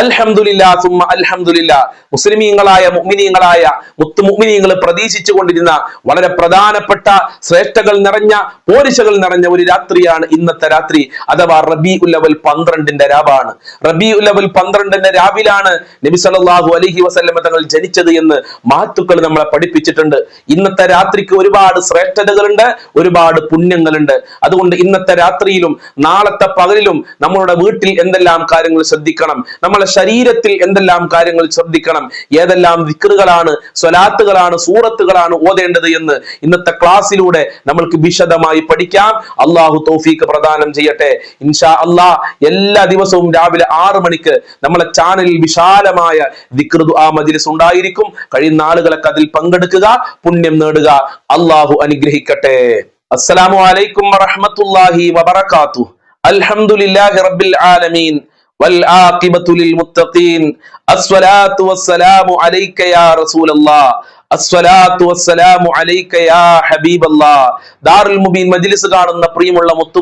അൽഹംദുലില്ലാ അൽഹംദുലില്ലാ. മുസ്ലിമീങ്ങളായ മുഅ്മിനീങ്ങളായ മുത്തു മുഗ്മിനീങ്ങൾ പ്രതീക്ഷിച്ചു കൊണ്ടിരുന്ന വളരെ പ്രധാനപ്പെട്ട ശ്രേഷ്ഠകൾ നിറഞ്ഞ പോരിശകൾ നിറഞ്ഞ ഒരു രാത്രിയാണ് ഇന്നത്തെ രാത്രി. അഥവാ റബി ഉല്ലവൽ പന്ത്രണ്ടിന്റെ രാവാണ്. റബി ഉല്ലവൽ പന്ത്രണ്ടിന്റെ രാവിലാണ് നബി സല്ലല്ലാഹു അലൈഹി വസല്ലമ തങ്ങൾ ജനിച്ചത് എന്ന് മഹത്തുക്കൾ നമ്മളെ പഠിപ്പിച്ചിട്ടുണ്ട്. ഇന്നത്തെ രാത്രിക്ക് ഒരുപാട് ശ്രേഷ്ഠതകളുണ്ട് ഒരുപാട് പുണ്യങ്ങളുണ്ട്. അതുകൊണ്ട് ഇന്നത്തെ രാത്രിയിലും നാളത്തെ പകലിലും നമ്മളുടെ വീട്ടിൽ എന്തെല്ലാം കാര്യങ്ങൾ ശ്രദ്ധിക്കണം നമ്മളെ ശരീരത്തിൽ എന്തെല്ലാം കാര്യങ്ങൾ ശ്രദ്ധിക്കണം? ഏതെല്ലാം വിക്രുകളാണ് സ്വലാത്തുകളാണ് സൂറത്തുകളാണ് ഓതേണ്ടത് എന്ന് ഇന്നത്തെ ക്ലാസ്സിലൂടെ നമ്മൾക്ക് വിശദമായി പഠിക്കാം. അള്ളാഹു തൗഫീക്ക് പ്രദാനം ചെയ്യട്ടെ. ഇൻഷാ അള്ളാഹ് എല്ലാ ദിവസവും രാവിലെ ആറ് മണിക്ക് നമ്മളെ ചാനലിൽ വിശാലമായ ദിക്റുദു ആ മജിലിസ് ഉണ്ടായിരിക്കും. കഴിയുന്ന ആളുകളൊക്കെ അതിൽ പങ്കെടുക്കുക പുണ്യം നേടുക. അള്ളാഹു അനുഗ്രഹിക്കട്ടെ. അസ്സലാമു അലൈക്കും വറഹ്മത്തുള്ളാഹി വബറകാതുഹു. അൽഹംദുലില്ലാഹി റബ്ബിൽ ആലമീൻ. والعاقبة للمتقين الصلاة والسلام عليك يا رسول الله മജ്ലിസ് കാണുന്ന പ്രിയമുള്ള മുത്തു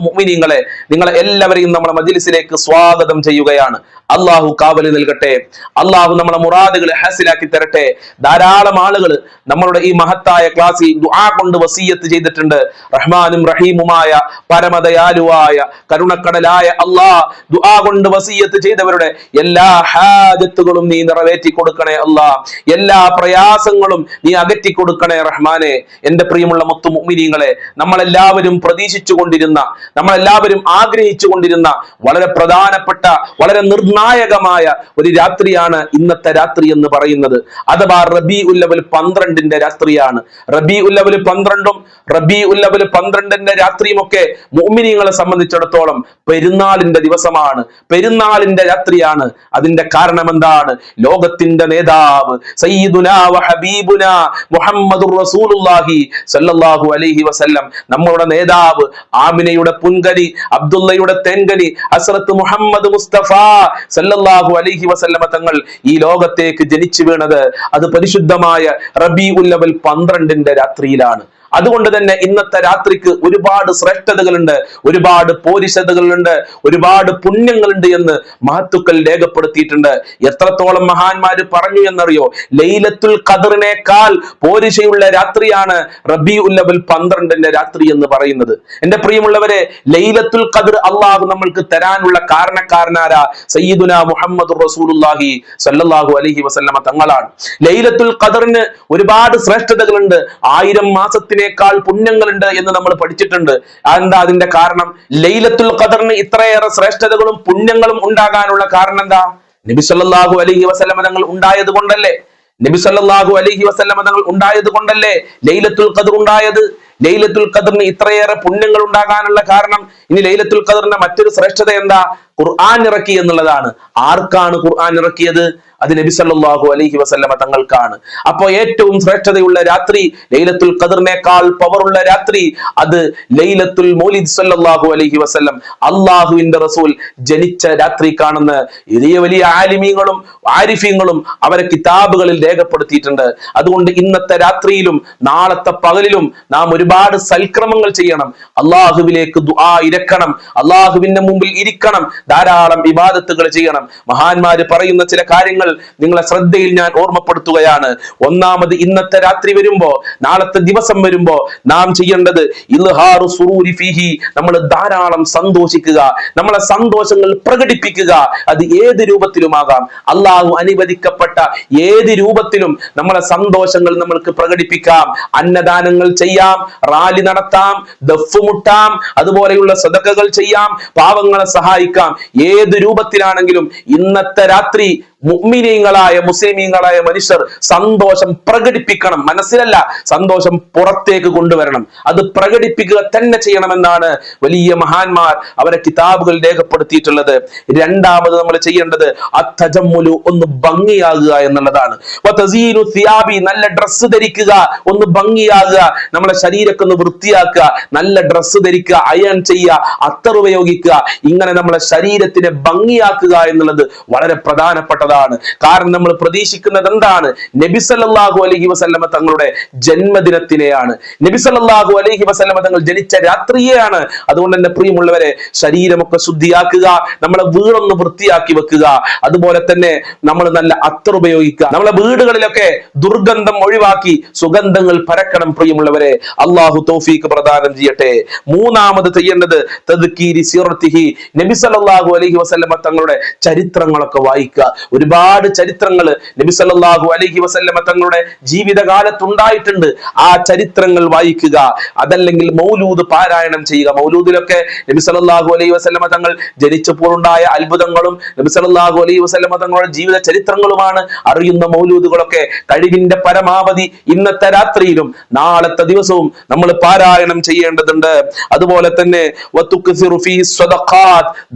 നിങ്ങളെ എല്ലാവരെയും നമ്മുടെ മജിലിസിലേക്ക് സ്വാഗതം ചെയ്യുകയാണ്. അള്ളാഹു കാവൽ നൽകട്ടെ. അള്ളാഹു നമ്മളെ മുറാദുകളെ ഹാസിലാക്കി തരട്ടെ. ധാരാളം ആളുകൾ നമ്മളുടെ ഈ മഹത്തായ ക്ലാസ്സിൽ ദുആ കൊണ്ട് വസീയത്ത് ചെയ്തിട്ടുണ്ട്. റഹ്മാനും റഹീമുമായ പരമദയാലുവായ കരുണക്കടലായ അള്ളാഹ് ദുആ കൊണ്ട് വസീയത്ത് ചെയ്തവരുടെ എല്ലാ ഹാജത്തുകളും നീ നിറവേറ്റി കൊടുക്കണേ അള്ളാഹ് എല്ലാ പ്രയാസങ്ങളും നീ അകറ്റി കൊടുക്കണേ റഹ്മാനെ എന്റെ പ്രിയമുള്ള മുത്തു മുഅ്മിനീങ്ങളെ. നമ്മളെല്ലാവരും പ്രതീക്ഷിച്ചു കൊണ്ടിരുന്ന നമ്മളെല്ലാവരും ആഗ്രഹിച്ചു കൊണ്ടിരുന്ന വളരെ പ്രധാനപ്പെട്ട വളരെ നിർണായകമായ ഒരു രാത്രിയാണ് ഇന്നത്തെ രാത്രി എന്ന് പറയുന്നത്. അഥവാ റബി ഉല്ലവൽ പന്ത്രണ്ടിന്റെ രാത്രിയാണ്. റബി ഉല്ലവൽ പന്ത്രണ്ടും റബി ഉല്ലവൽ പന്ത്രണ്ടിന്റെ രാത്രിയും ഒക്കെ മുഅ്മിനീങ്ങളെ സംബന്ധിച്ചിടത്തോളം പെരുന്നാളിന്റെ ദിവസമാണ്. പെരുന്നാളിന്റെ രാത്രിയാണ്. അതിന്റെ കാരണം എന്താണ് ലോകത്തിന്റെ നേതാവ് സയ്യിദുനാ ഹബീബുന മുഹമ്മദുർ റസൂലുള്ളാഹി സല്ലല്ലാഹു അലൈഹി വസല്ലം. നമ്മളുടെ നേതാവ് ആമിനയുടെ പുൻകനി അബ്ദുള്ളയുടെ തെൻകനി ഹസ്രത്ത് മുഹമ്മദ് മുസ്തഫ സല്ലല്ലാഹു അലൈഹി വസല്ലമ തങ്ങൾ ഈ ലോകത്തേക്ക് ജനിച്ചു വീണത് അത് പരിശുദ്ധമായ റബി ഉല്ലവൽ പന്ത്രണ്ടിന്റെ രാത്രിയിലാണ്. അതുകൊണ്ട് തന്നെ ഇന്നത്തെ രാത്രിക്ക് ഒരുപാട് ശ്രേഷ്ഠതകളുണ്ട് ഒരുപാട് പോരിശതകളുണ്ട് ഒരുപാട് പുണ്യങ്ങളുണ്ട് എന്ന് മഹത്തുക്കൾ രേഖപ്പെടുത്തിയിട്ടുണ്ട്. എത്രത്തോളം മഹാന്മാര് പറഞ്ഞു എന്നറിയോ? ലൈലത്തുൽ ഖദറിനേക്കാൾ പോരിശയുള്ള രാത്രിയാണ് റബി ഉല്ലവൽ പന്ത്രണ്ടിന്റെ രാത്രി എന്ന് പറയുന്നത്. എന്റെ പ്രിയമുള്ളവരെ ലൈലത്തുൽ ഖദർ അള്ളാഹു നമ്മൾക്ക് തരാനുള്ള കാരണക്കാരനാരാ സയ്യിദുന മുഹമ്മദ് റസൂലുല്ലാഹി സല്ലല്ലാഹു അലൈഹി വസല്ലമ തങ്ങളാണ്. ലൈലത്തുൽ ഖദറിന് ഒരുപാട് ശ്രേഷ്ഠതകളുണ്ട്. ആയിരം മാസത്തിനേക്കാൾ പുണ്യങ്ങളുണ്ട് എന്ന് നമ്മൾ പഠിച്ചിട്ടുണ്ട്. എന്താ അതിന്റെ കാരണം? ലൈലത്തുൽ ഖദറിന് ഇത്രയേറെ ശ്രേഷ്ഠതകളും പുണ്യങ്ങളും ഉണ്ടാകാനുള്ള കാരണം എന്താ? നബി സല്ലല്ലാഹു അലൈഹി വസല്ലമ തങ്ങൾ ഉണ്ടായത് കൊണ്ടല്ലേ? നബി സല്ലല്ലാഹു അലൈഹി വസല്ലമ തങ്ങൾ ഉണ്ടായത് കൊണ്ടല്ലേ ലൈലത്തുൽ ഖദർ ഉണ്ടായത്? ലൈലത്തുൽ ഖദറിന് ഇത്രയേറെ പുണ്യങ്ങൾ ഉണ്ടാകാനുള്ള കാരണം? ഇനി ലൈലത്തുൽ ഖദറിന്റെ മറ്റൊരു ശ്രേഷ്ഠത എന്താ? ഖുർആൻ ഇറക്കി എന്നുള്ളതാണ്. ആർക്കാണ് ഖുർആൻ ഇറക്കിയത്? അത് നബി സല്ലാഹു അലൈഹി വസല്ലമ തങ്ങൾക്കാണ്. അപ്പോ ഏറ്റവും ശ്രേഷ്ഠതയുള്ള രാത്രി ലൈലത്തുൽ ഖദറിനേക്കാൾ പവറുള്ള രാത്രി അത് ലൈലത്തുൽ മൗലിദ് സല്ലാഹു അലഹി വസല്ലം. അള്ളാഹുവിന്റെ റസൂൽ ജനിച്ച രാത്രി കാണുന്ന വലിയ വലിയ ആലിമീങ്ങളും ആരിഫീങ്ങളും അവരെ കിതാബുകളിൽ രേഖപ്പെടുത്തിയിട്ടുണ്ട്. അതുകൊണ്ട് ഇന്നത്തെ രാത്രിയിലും നാളത്തെ പകലിലും നാം ഒരുപാട് സൽക്രമങ്ങൾ ചെയ്യണം. അള്ളാഹുവിലേക്ക് ദുആ ഇരക്കണം. അള്ളാഹുവിന്റെ മുമ്പിൽ ഇരിക്കണം. ധാരാളം വിവാദത്തുകൾ ചെയ്യണം. മഹാന്മാര് പറയുന്ന ചില കാര്യങ്ങൾ നിങ്ങളെ ശ്രദ്ധയിൽ ഞാൻ ഓർമ്മപ്പെടുത്തുകയാണ്. ഒന്നാമത് ഇന്നത്തെ രാത്രി വരുമ്പോ നാളത്തെ ദിവസം വരുമ്പോ നാം ചെയ്യേണ്ടത് ഇൽഹാറു ഫീഹി നമ്മൾ ധാരാളം സന്തോഷിക്കുക നമ്മളെ സന്തോഷങ്ങൾ പ്രകടിപ്പിക്കുക. അത് ഏത് രൂപത്തിലുമാകാം? അള്ളാഹു അനുവദിക്കപ്പെട്ട ഏത് രൂപത്തിലും നമ്മളെ സന്തോഷങ്ങൾ നമ്മൾക്ക് പ്രകടിപ്പിക്കാം. അന്നദാനങ്ങൾ ചെയ്യാം റാലി നടത്താം ദഫ് മുട്ടാം അതുപോലെയുള്ള സദക്കകൾ ചെയ്യാം പാവങ്ങളെ സഹായിക്കാം. ഏത് രൂപത്തിലാണെങ്കിലും ഇന്നത്തെ രാത്രി മുഅ്മിനീങ്ങളായ മുസ്ലിമീങ്ങളായ മനുഷ്യർ സന്തോഷം പ്രകടിപ്പിക്കണം. മനസ്സിലല്ല സന്തോഷം പുറത്തേക്ക് കൊണ്ടുവരണം. അത് പ്രകടിപ്പിക്കുക തന്നെ ചെയ്യണമെന്നാണ് വലിയ മഹാന്മാർ അവരെ കിതാബുകൾ രേഖപ്പെടുത്തിയിട്ടുള്ളത്. രണ്ടാമത് നമ്മൾ ചെയ്യേണ്ടത് അത്തജമ്മുലു ഒന്ന് ഭംഗിയാകുക എന്നുള്ളതാണ്. നല്ല ഡ്രസ്സ് ധരിക്കുക ഒന്ന് ഭംഗിയാകുക. നമ്മളെ ശരീരമൊക്കെ ഒന്ന് വൃത്തിയാക്കുക നല്ല ഡ്രസ്സ് ധരിക്കുക അയൺ ചെയ്യുക അത്തർ ഉപയോഗിക്കുക ഇങ്ങനെ നമ്മളെ ശരീരത്തിനെ ഭംഗിയാക്കുക എന്നുള്ളത് വളരെ പ്രധാനപ്പെട്ടതാണ് പ്രധാനപ്പെട്ടതാണ് കാരണം നമ്മൾ പ്രതീക്ഷിക്കുന്നത് എന്താണ്? നബി സല്ലല്ലാഹു അലൈഹി വസല്ലമ തങ്ങളുടെ ജന്മദിനത്തിനെയാണ്. നബി സല്ലല്ലാഹു അലൈഹി വസല്ലമ തങ്ങൾ ജനിച്ച രാത്രിയെയാണ്. അതുകൊണ്ട് തന്നെ പ്രിയമുള്ളവരെ ശരീരമൊക്കെ ശുദ്ധിയാക്കുക നമ്മളെ വീടൊന്ന് വൃത്തിയാക്കി വെക്കുക അതുപോലെ തന്നെ നമ്മൾ നല്ല അത്ര ഉപയോഗിക്കുക. നമ്മളെ വീടുകളിലൊക്കെ ദുർഗന്ധം ഒഴിവാക്കി സുഗന്ധങ്ങൾ പരക്കണം പ്രിയമുള്ളവരെ. അള്ളാഹു തൗഫീഖ് പ്രദാനം ചെയ്യട്ടെ. മൂന്നാമത് ചെയ്യേണ്ടത് തദ്കീരി സീറത്തിഹി. നബി സല്ലല്ലാഹു അലൈഹി വസല്ലമ തങ്ങളുടെ ചരിത്രങ്ങളൊക്കെ വായിക്കുക. ഒരുപാട് ചരിത്രങ്ങൾ നബി സല്ലല്ലാഹു അലൈഹി വസല്ലമ തങ്ങളുടെ ജീവിതകാലത്തുണ്ടായിട്ടുണ്ട്. ആ ചരിത്രങ്ങൾ വായിക്കുക അതല്ലെങ്കിൽ മൗലൂദ് പാരായണം ചെയ്യുക. മൗലൂദിലൊക്കെ നബി സല്ലല്ലാഹു അലൈഹി വസല്ലമ തങ്ങൾ ജനിച്ചപ്പോൾ ഉണ്ടായ അത്ഭുതങ്ങളും നബി സല്ലല്ലാഹു അലൈഹി വസല്ലമ തങ്ങളുടെ ജീവിത ചരിത്രങ്ങളുമാണ് അറിയുന്ന മൗലൂദുകളൊക്കെ കഴിവിന്റെ പരമാവധി ഇന്നത്തെ രാത്രിയിലും നാളത്തെ ദിവസവും നമ്മൾ പാരായണം ചെയ്യേണ്ടതുണ്ട്. അതുപോലെ തന്നെ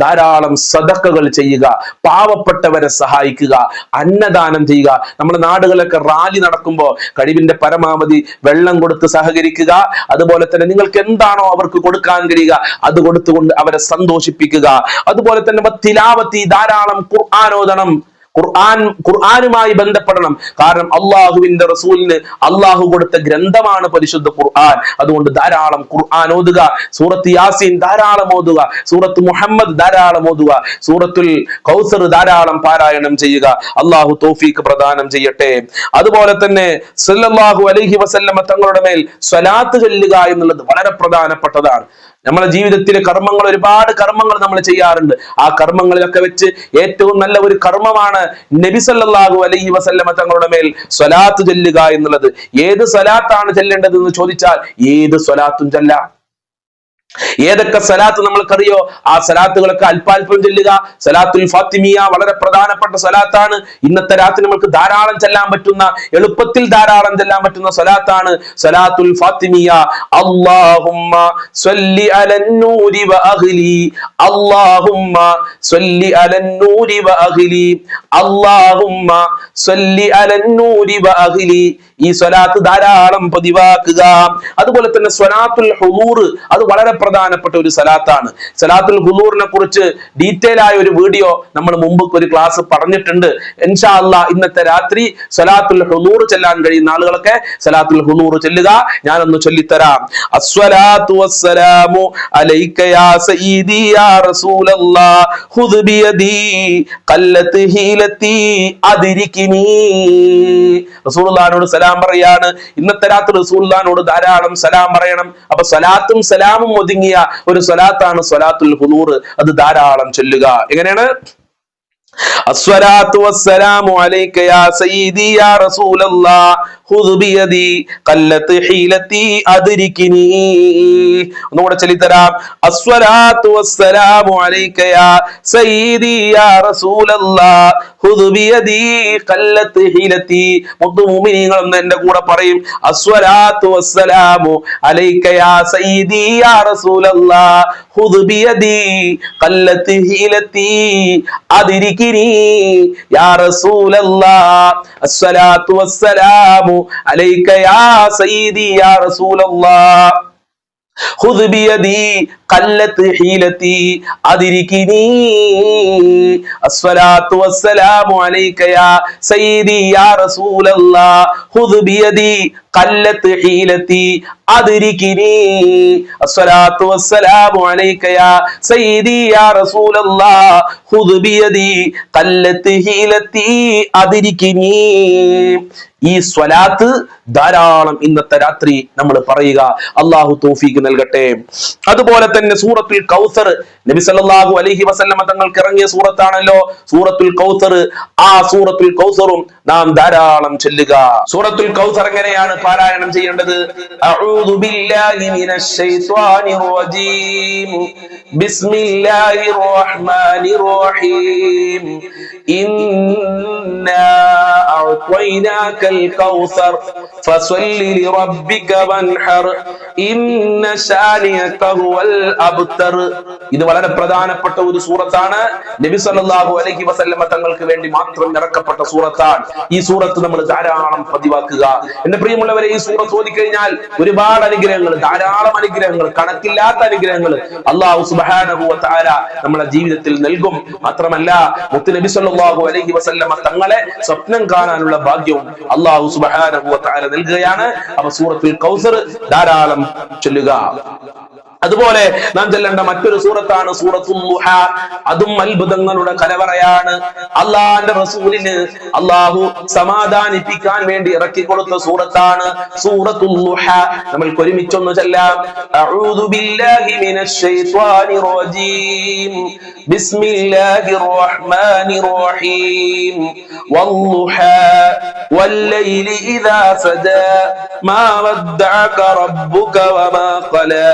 ധാരാളം സദക്കകൾ ചെയ്യുക. പാവപ്പെട്ടവരെ സഹായിക്കുക. അന്നദാനം ചെയ്യുക. നമ്മുടെ നാടുകളൊക്കെ റാലി നടക്കുമ്പോൾ കഴിവിന്റെ പരമാവധി വെള്ളം കൊടുത്ത് സഹകരിക്കുക. അതുപോലെ തന്നെ നിങ്ങൾക്ക് എന്താണോ അവർക്ക് കൊടുക്കാൻ കഴിയുക അത് കൊടുത്തുകൊണ്ട് അവരെ സന്തോഷിപ്പിക്കുക. അതുപോലെ തന്നെ തിലാവത്തി ധാരാളം ഖുർആാനോദനം ഖുർആൻ ഖുർആാനുമായി ബന്ധപ്പെടണം. കാരണം അള്ളാഹുവിന്റെ റസൂലിന് അള്ളാഹു കൊടുത്ത ഗ്രന്ഥമാണ് പരിശുദ്ധ ഖുർആൻ. അതുകൊണ്ട് ധാരാളം ഖുർആൻ ഓതുക സൂറത്ത് യാസീൻ ധാരാളം ഓതുക സൂറത്ത് മുഹമ്മദ് ധാരാളം ഓതുക സൂറത്തുൽ കൗസർ ധാരാളം പാരായണം ചെയ്യുക. അള്ളാഹു തോഫീക്ക് പ്രദാനം ചെയ്യട്ടെ. അതുപോലെ തന്നെ സല്ലല്ലാഹു അലൈഹി വസല്ലമ തങ്ങളുടെ മേൽ സ്വലാത്ത് ചൊല്ലുക എന്നുള്ളത് വളരെ പ്രധാനപ്പെട്ടതാണ്. നമ്മുടെ ജീവിതത്തിലെ കർമ്മങ്ങൾ ഒരുപാട് കർമ്മങ്ങൾ നമ്മൾ ചെയ്യാറുണ്ട്. ആ കർമ്മങ്ങളിലൊക്കെ വെച്ച് ഏറ്റവും നല്ല ഒരു കർമ്മമാണ് നബി സല്ലല്ലാഹു അലൈഹി വസല്ലമ തങ്ങളുടെ മേൽ സ്വലാത്ത് ചൊല്ലുക എന്നുള്ളത്. ഏത് സ്വലാത്താണ് ചെല്ലേണ്ടത് എന്ന് ചോദിച്ചാൽ ഏത് സ്വലാത്തും ചെല്ലാം. ഏതൊക്കെ സലാത്ത് നമ്മൾക്കറിയോ? ആ സലാത്തുകളൊക്കെ അല്പാൽപ്പം ചെല്ലുക. സലാത്തുൽ ഫാത്തിമിയ വളരെ പ്രധാനപ്പെട്ട സലാത്താണ്. ഇന്നത്തെ രാത്രി നമ്മൾക്ക് ധാരാളം ചെല്ലാൻ പറ്റുന്ന എളുപ്പത്തിൽ ധാരാളം ചെല്ലാൻ പറ്റുന്ന സലാത്താണ് സലാത്തുൽ ഫാത്തിമിയ. അല്ലാഹുമ്മ സ്വല്ലി അലൻ നൂരി വ അഹ്ലി അല്ലാഹുമ്മ സ്വല്ലി അലൻ നൂരി വ അഹ്ലി അല്ലാഹുമ്മ ഈ സ്വലാത്ത് ധാരാളം പതിവാക്കുക. അതുപോലെ തന്നെ സ്വലാത്തുൽ ഹുദൂർ അത് വളരെ പ്രധാനപ്പെട്ട ഒരു സ്വലാത്താണ്. സലാത്തുൽ ഹുദൂറിനെ കുറിച്ച് ഡീറ്റെയിൽ ആയ ഒരു വീഡിയോ നമ്മൾ മുമ്പ് ഒരു ക്ലാസ് പറഞ്ഞിട്ടുണ്ട്. ഇൻഷാ അല്ലാ ഇന്നത്തെ രാത്രി സലാത്തുൽ ഹുദൂർ ചെല്ലാൻ കഴിയുന്ന ആളുകളൊക്കെ സലാത്തുൽ ഹുദൂർ ചെല്ലുക. ഞാനൊന്ന് ചൊല്ലിത്തരാം. അസ്വലാത്തു വസ്സലാമു അലൈക യാ സയ്യിദി യാ ഖുദ് ഹീലത്തി. റസൂള്ളഹാനോട് സലാം പറയാണ്. ഇന്നത്തെ രാത്രി റസൂള്ളഹാനോട് ധാരാളം സലാം പറയണം. അപ്പൊ സലാത്തും സലാമും ഒതുങ്ങിയ ഒരു സലാത്താണ് സലാത്തുൽ ഹുദൂർ. അത് ധാരാളം ചൊല്ലുക. എങ്ങനെയാണ്? അസ്വരാത്തു വസ്സലാമു അലൈക്കയാ സയ്യിദി യാ ഹുദ്ബിയതി കല്ലത്ത് ഹീലത്തി അതിരിക്കിനി. ഒന്നുകൂടെ ചൊല്ലിത്തരാം. അസ്വലാത്തു വസ്സലാമു അലൈക യാ സയ്യിദി യാ ഹീലത്തി. മുത്തു മുഅ്മിനീങ്ങളും കൂടെ പറയും. അസ്വലാത്തു വസ്സലാമു അലൈക യാ സയ്യിദി യാ റസൂലല്ലാഹ് ഹുദ്ബിയതി കല്ലത്ത് ഹീലത്തി അതിരിക്കിനി. യാ റസൂലല്ലാഹ് അസ്സലാത്തു വസ്സലാമു അലൈക യാ സയ്യിദി യാ റസൂലല്ലാഹ് خذ بيدي قلت حيلتي أدركني الصلاة والسلام عليك يا سيدي يا رسول الله خذ بيدي ഹീലത്തി അസ്സലാത്തു വസ്സലാമു അലൈക സയ്യിദി യാ ഖുദ് ഹീലത്തി ഈ സ്വലാത്ത് ധാരാളം ഇന്നത്തെ രാത്രി നമ്മൾ പറയുക. അള്ളാഹു തോഫീക്ക് നൽകട്ടെ. അതുപോലെ തന്നെ സൂറത്തുൽ കൗസർ നബി സല്ലല്ലാഹു അലൈഹി വസല്ലമ തങ്ങൾക്ക് ഇറങ്ങിയ സൂറത്താണല്ലോ സൂറത്തുൽ കൗസർ. ആ സൂറത്തുൽ കൗസറും നാം ധാരാളം ചെല്ലുക. സൂറത്തുൽ കൗസർ എങ്ങനെയാണ്? പാരായണം ചെയ്യേണ്ടത്? അഊദു ബില്ലാഹി മിനശ് റജീം. ബിസ്മില്ലാഹിർ റഹ്മാനിർ റഹീം. ഇന്നാ أعطيناك الكوثر فصل لربك وانحر إن شانئك هو الأبتر ഇത് വളരെ പ്രധാനപ്പെട്ട ഒരു സൂറത്താണ് നബി സല്ലല്ലാഹു അലൈഹി വസല്ലമ തങ്ങൾക്ക് വേണ്ടി മാത്രം ഇറക്കപ്പെട്ട സൂറത്താണ് ഈ സൂറത്ത് നമ്മൾ ധാരാളം പതിവാക്കുക എന്റെ പ്രിയമുള്ളവരെ ഈ സൂറത്ത് ഓതിക്കഴിഞ്ഞാൽ ഒരുപാട് അനുഗ്രഹങ്ങൾ ധാരാളം അനുഗ്രഹങ്ങൾ കണക്കില്ലാത്ത അനുഗ്രഹങ്ങൾ അള്ളാഹു സുബ്ഹാനഹു വ തആല നമ്മുടെ ജീവിതത്തിൽ നൽകും മാത്രമല്ല മുത്ത് നബി സല്ലല്ലാഹു അലൈഹി വസല്ലമ തങ്ങളെ സ്വപ്നം കാണാനുള്ള ഭാഗ്യവും അള്ളാഹു തആല നൽകുകയാണ്. അപ്പൊ സൂറത്തുൽ കൗസർ ധാരാളം ചൊല്ലുക. അതുപോലെ നാം ചെല്ലേണ്ട മറ്റൊരു സൂറത്താണ് സൂറത്തുൽ ലുഹ അതും അത്ഭുതങ്ങളുടെ കലവറയാണ്. അള്ളാന്റെ റസൂലിന് അള്ളാഹു സമാധാനിപ്പിക്കാൻ വേണ്ടി ഇറക്കി കൊടുത്ത സൂറത്താണ് സൂറത്തുൽ ലുഹ നമ്മൾക്ക് ഒരുമിച്ചൊന്ന് ചെല്ലാം. അഊദു ബില്ലാഹി മിനശ് ശൈത്വാനിർ റജീം. ബിസ്മില്ലാഹിർ റഹ്മാനിർ റഹീം. വല്ലുഹ വല്ലൈലി ഇദാ സജാ. മാ വദ്ദഅക റബ്ബുക വമാ ഖലാ.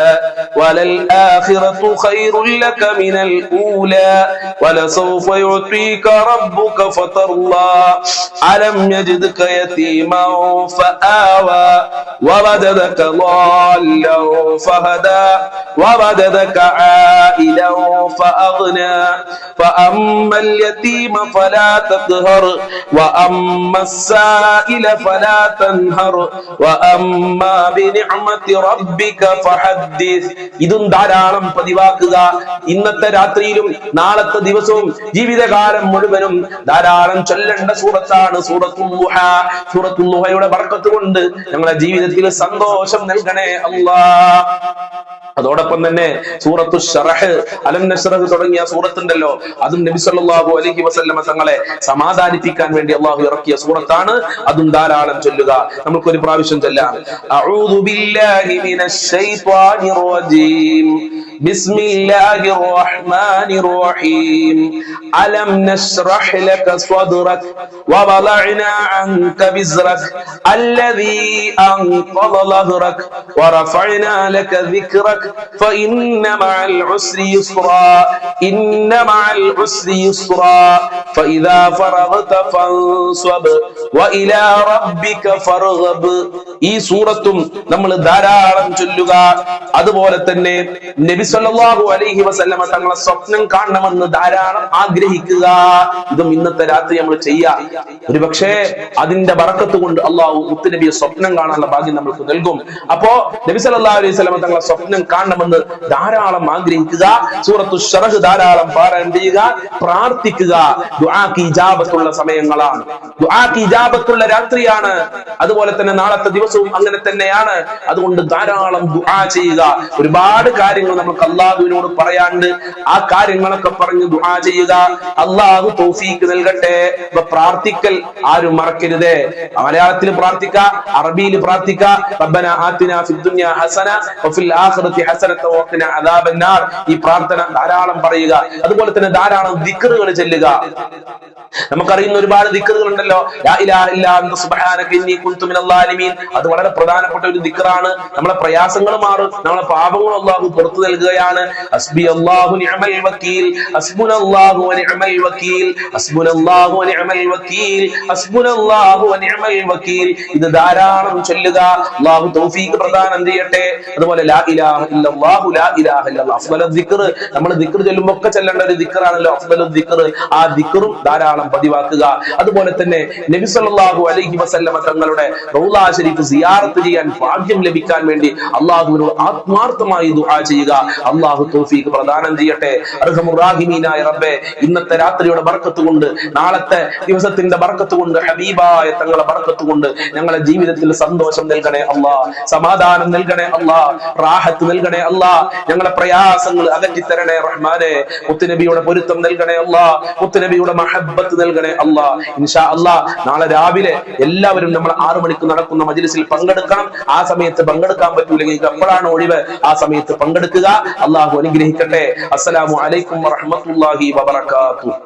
وللآخرة خير لك من الأولى ولسوف يعطيك ربك فترضى. ألم يجدك يتيما فآوى ووجدك ضالا فهدى ووجدك عائلا فأغنى. فأما اليتيم فلا تقهر وأما السائل فلا تنهر. وأما بنعمة ربك فحدث ഇതും ധാരാളം പതിവാക്കുക. ഇന്നത്തെ രാത്രിയിലും നാളത്തെ ദിവസവും ജീവിതകാലം മുഴുവനും ധാരാളം ചൊല്ലേണ്ട സൂറത്താണ് സൂറത്തുഹ സൂറത്തുഹയുടെ ബർക്കത്ത് കൊണ്ട് ഞങ്ങളുടെ ജീവിതത്തിൽ സന്തോഷം നൽകണേ അള്ളാ അതോടൊപ്പം തന്നെ സൂറത്തു ഷറഹ് അലം നഷറഹ് തുടങ്ങിയ സൂറത്തുണ്ടല്ലോ. അതും നബി സല്ലല്ലാഹു അലൈഹി വസല്ലമ തങ്ങളെ സമാധാനിപ്പിക്കാൻ വേണ്ടി അള്ളാഹു ഇറക്കിയ സൂറത്താണ്. അതും ധാരാളം ചൊല്ലുക. നമുക്കൊരു പ്രാവശ്യം ചൊല്ലാം. അഊദു ബില്ലാഹി മിനശ് ശൈത്വാനിർ റജീം. الرجيم بسم الله الرحمن الرحيم ألم نشرح لك صدرك ووضعنا عنك بزرك الذي أنقض ظهرك ورفعنا لك ذكرك فإن مع العسر يسرا إن مع العسر يسرا فإذا فرغت فانصب وإلى ربك فارغب ഈ സൂറത്തും നമ്മൾ ധാരാളം ചൊല്ലുക അതുപോലെ തന്നെ നബി സല്ലല്ലാഹു അലൈഹി വസല്ലമ തങ്ങളെ സ്വപ്നം കാണണമെന്ന് ധാരാളം ആഗ്രഹിക്കുക. ഇതും ഇന്നത്തെ രാത്രി നമ്മൾ ചെയ്യാം. ഒരു പക്ഷേ അതിന്റെ വറക്കത്ത് കൊണ്ട് അള്ളാഹു മുത്തുനബിയെ സ്വപ്നം കാണാനുള്ള ഭാഗ്യം നമ്മൾക്ക് നൽകും. അപ്പോ നബി സല്ലല്ലാഹു അലൈഹി വസല്ലമ തങ്ങളെ സ്വപ്നം കാണണമെന്ന് ധാരാളം ആഗ്രഹിക്കുക. സൂറത്തു ഷറഹ് ധാരാളം പാരായണം ചെയ്യുക. പ്രാർത്ഥിക്കുക. ദുആക്ക് ഇജാബത്തുള്ള സമയങ്ങളാണ്. ദുആക്ക് ഇജാബത്തുള്ള രാത്രിയാണ്. അതുപോലെ തന്നെ നാളത്തെ ദിവസവും അങ്ങനെ തന്നെയാണ്. അതുകൊണ്ട് ധാരാളം ദുആ ചെയ്യുക. ഒരുപാട് കാര്യങ്ങൾ നമുക്ക് അള്ളാഹുവിനോട് പറയാണ്ട് ആ കാര്യങ്ങളൊക്കെ പറഞ്ഞ് ദുആ ചെയ്യുക. അള്ളാഹു തൗഫീക്ക് നൽകട്ടെ. ഇപ്പൊ പ്രാർത്ഥിക്കൽ ആരും മറക്കരുതേ. മലയാളത്തിൽ പ്രാർത്ഥിക്ക അറബിയിൽ പ്രാർത്ഥിക്ക. റബ്ബന ആതിന ഫിദ്ദുനിയ ഹസന വഫിൽ ആഖിറതി ഹസനത വഖിന അദാബന്നാർ. ഈ പ്രാർത്ഥന ധാരാളം പറയുക. അതുപോലെ തന്നെ ധാരാളം ദിക്റുകൾ ചൊല്ലുക. നമുക്കറിയുന്ന ഒരുപാട് ദിക്റുകൾ ഉണ്ടല്ലോ ലാ ഇലാഹ ഇല്ലാ സുബ്ഹാനക ഇന്നി കുൻതു മിനൽ അത് വളരെ പ്രധാനപ്പെട്ട ഒരു ദിക്റാണ്. നമ്മളെ പ്രയാസങ്ങൾ മാറും. നമ്മളെ പാപങ്ങൾ അല്ലാഹു പുറത്തു നൽകുകയാണ് ഹസ്ബി അല്ലാഹു നിഅമൽ വക്കീൽ ഹസ്ബുനല്ലാഹു വ നിഅമൽ വക്കീൽ ഹസ്ബുനല്ലാഹു വ നിഅമൽ വക്കീൽ ഹസ്ബുനല്ലാഹു വ നിഅമൽ വക്കീൽ. ഇത് ധാരാളം ചൊല്ലുക. അള്ളാഹു തൗഫീഖ് പ്രദാനം ചെയ്യട്ടെ? അതുപോലെ ലാ ഇലാഹ ഇല്ലല്ലാഹു ലാ ഇലാഹ ഇല്ലല്ലാഹ്. അഫ്ദലു ദിക്ർ നമ്മൾ ദിക്ർ ചൊല്ലുമ്പോൾ ഒക്കെ ചെല്ലേണ്ട ഒരു ദിക്റാണല്ലോ അഫ്ദലു ദിക്ർ ആ ദിക്റും ധാരാളം പതിവാക്കുക. അതുപോലെ തന്നെ നബി സല്ലല്ലാഹു അലൈഹി വസല്ലമ തങ്ങളുടെ റൗള ശരീഫ് സിയാറത്ത് ചെയ്യാൻ ഭാഗ്യം ലഭിക്കാൻ വേണ്ടി അള്ളാഹുവിനോട് ആത്മാർത്ഥമായി ദുആ ചെയ്യുക. അള്ളാഹു തൗഫീഖ് പ്രദാനം ചെയ്യട്ടെ. റബ്ബേ ഇന്നത്തെ രാത്രിയുടെ ബർക്കത്ത് കൊണ്ട് നാളത്തെ ദിവസത്തിന്റെ ബർക്കത്ത് കൊണ്ട് ഹബീബായ തങ്ങളെ ബർക്കത്ത് കൊണ്ട് ഞങ്ങളെ ജീവിതത്തിൽ സന്തോഷം നൽകണേ അള്ളാ സമാധാനം നൽകണേ അള്ളാ റാഹത്ത് നൽകണേ അള്ളാ ഞങ്ങളെ പ്രയാസങ്ങൾ അകറ്റിത്തരണേ റഹ്മാനെ. മുത്തുനബിയുടെ പൊരുത്തം നൽകണേ അള്ളാ മുത്തുനബിയുടെ മഹബത്ത് നൽകണേ അള്ളാ ഇൻഷാ അല്ലാ നാളെ രാവിലെ എല്ലാവരും നമ്മൾ ആറു മണിക്ക് നടക്കുന്ന മജിലിസിൽ പങ്കെടുക്കണം. ആ സമയത്ത് പങ്കെടുക്കാൻ പറ്റൂലെങ്കിൽ എപ്പോഴാണ് ഒഴിവ്. ആ സമയത്ത് പങ്കെടുക്കുക. അള്ളാഹു അനുഗ്രഹിക്കട്ടെ അസ്സലാമു അലൈക്കും വറഹ്മത്തുള്ളാഹി വബറകാതുഹു